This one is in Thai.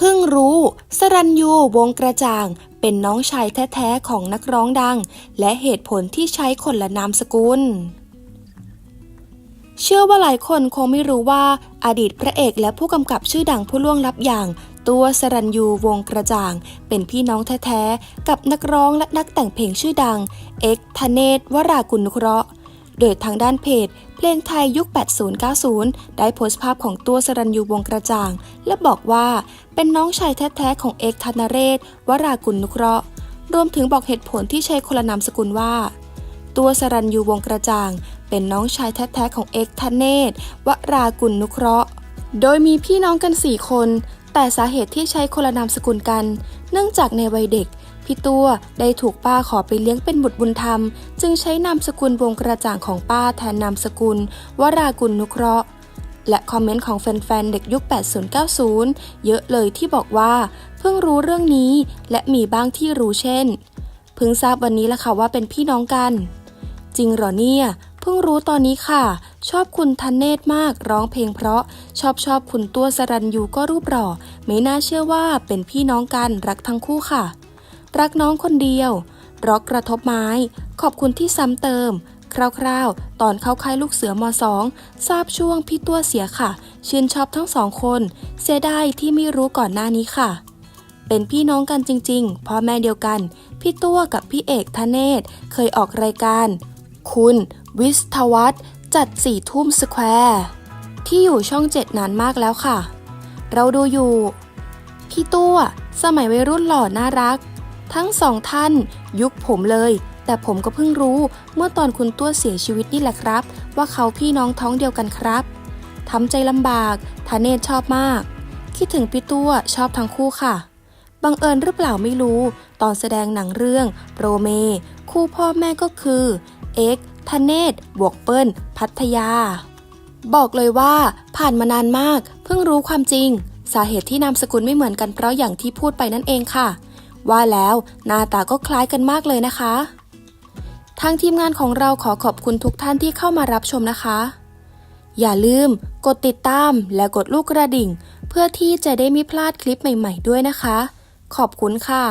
พิ่งรู้ สรัญยูวงกระจ่าง เป็นน้องชายแท้ๆของนักร้องดัง และเหตุผลที่ใช้คนละนามสกุล เชื่อว่าหลายคนคงไม่รู้ว่าอดีตพระเอกและผู้กำกับชื่อดังผู้ล่วงลับอย่างตัวสรัญยูวงกระจ่าง เป็นพี่น้องแท้ๆ กับนักร้องและนักแต่งเพลงชื่อดัง เอ็กธเนศวรากุลเคราะห์ โดยทางด้านเพจ เพลงไทยยุค 80-90 ได้โพสต์ภาพของตัวสรัญยูวงกระจ่าง และบอกว่าเป็นน้องชายแท้ๆของเอกธนเรศ วรากุลนุเคราะห์ รวมถึงบอกเหตุผลที่ใช้คนละนามสกุลว่า ตัวสรัญยูวงกระจ่าง เป็นน้องชายแท้ๆของเอกธเนศ วรากุลนุเคราะห์ โดยมีพี่น้องกัน 4 คน แต่สาเหตุที่ใช้คนละนามสกุลกัน เนื่องจากในวัยเด็ก พี่ตัวได้ถูกป้าขอไปเลี้ยงเป็นบุตรบุญธรรม จึงใช้นามสกุลวงกระจ่างของป้าแทนนามสกุล วรากุลนุเคราะห์และคอมเมนต์ของแฟนๆ เด็กยุค 80-90 เยอะเลยที่บอกว่า เพิ่งรู้เรื่องนี้และมีบ้างที่รู้เช่น เพิ่งทราบวันนี้ละค่ะว่าเป็นพี่น้องกัน จริงเหรอเนี่ย เพิ่งรู้ตอนนี้ค่ะ ชอบคุณทันเนศมากร้องเพลงเพราะชอบชอบคุณตัวสรัญยูก็รูปหล่อ ไม่น่าเชื่อว่าเป็นพี่น้องกันรักทั้งคู่ค่ะ รักน้องคนเดียวร็อกกระทบไม้ ขอบคุณที่ซ้ำเติม คร่าวๆ ตอนเข้าค่ายลูกเสือมสองทราบช่วงพี่ตัวเสียค่ะ ชื่นชอบทั้งสองคน เสียดายที่ไม่รู้ก่อนหน้านี้ค่ะ เป็นพี่น้องกันจริงๆ พ่อแม่เดียวกัน พี่ตัวกับพี่เอกธเนศ เคยออกรายการ คุณ วิสทวัฒน์จัดสี่ทุ่มสแควร์ที่อยู่ช่องเจ็ดนานมากแล้วค่ะ เราดูอยู่ พี่ตัว สมัยวัยรุ่นหล่อน่ารัก ทั้งสองท่านยุคผมเลย แต่ผมก็เพิ่งรู้เมื่อตอนคุณตัวเสียชีวิตนี่แหละครับ ว่าเขาพี่น้องท้องเดียวกันครับทำใจลำบากทาเนศชอบมาก คิดถึงพี่ตัวชอบทั้งคู่ค่ะ บังเอิญหรือเปล่าไม่รู้ ตอนแสดงหนังเรื่องโปรเม คู่พ่อแม่ก็คือเอ็กธเนศบวกเปิ้ล พัทยา บอกเลยว่าผ่านมานานมาก เพิ่งรู้ความจริง สาเหตุที่นามสกุลไม่เหมือนกันเพราะอย่างที่พูดไปนั่นเองค่ะ ว่าแล้วหน้าตาก็คล้ายกันมากเลยนะคะ ทางทีมงานของเราขอขอบคุณทุกท่านที่เข้ามารับชมนะคะ อย่าลืมกดติดตามและกดลูกกระดิ่ง เพื่อที่จะได้ไม่พลาดคลิปใหม่ ๆ ด้วยนะคะ ขอบคุณค่ะ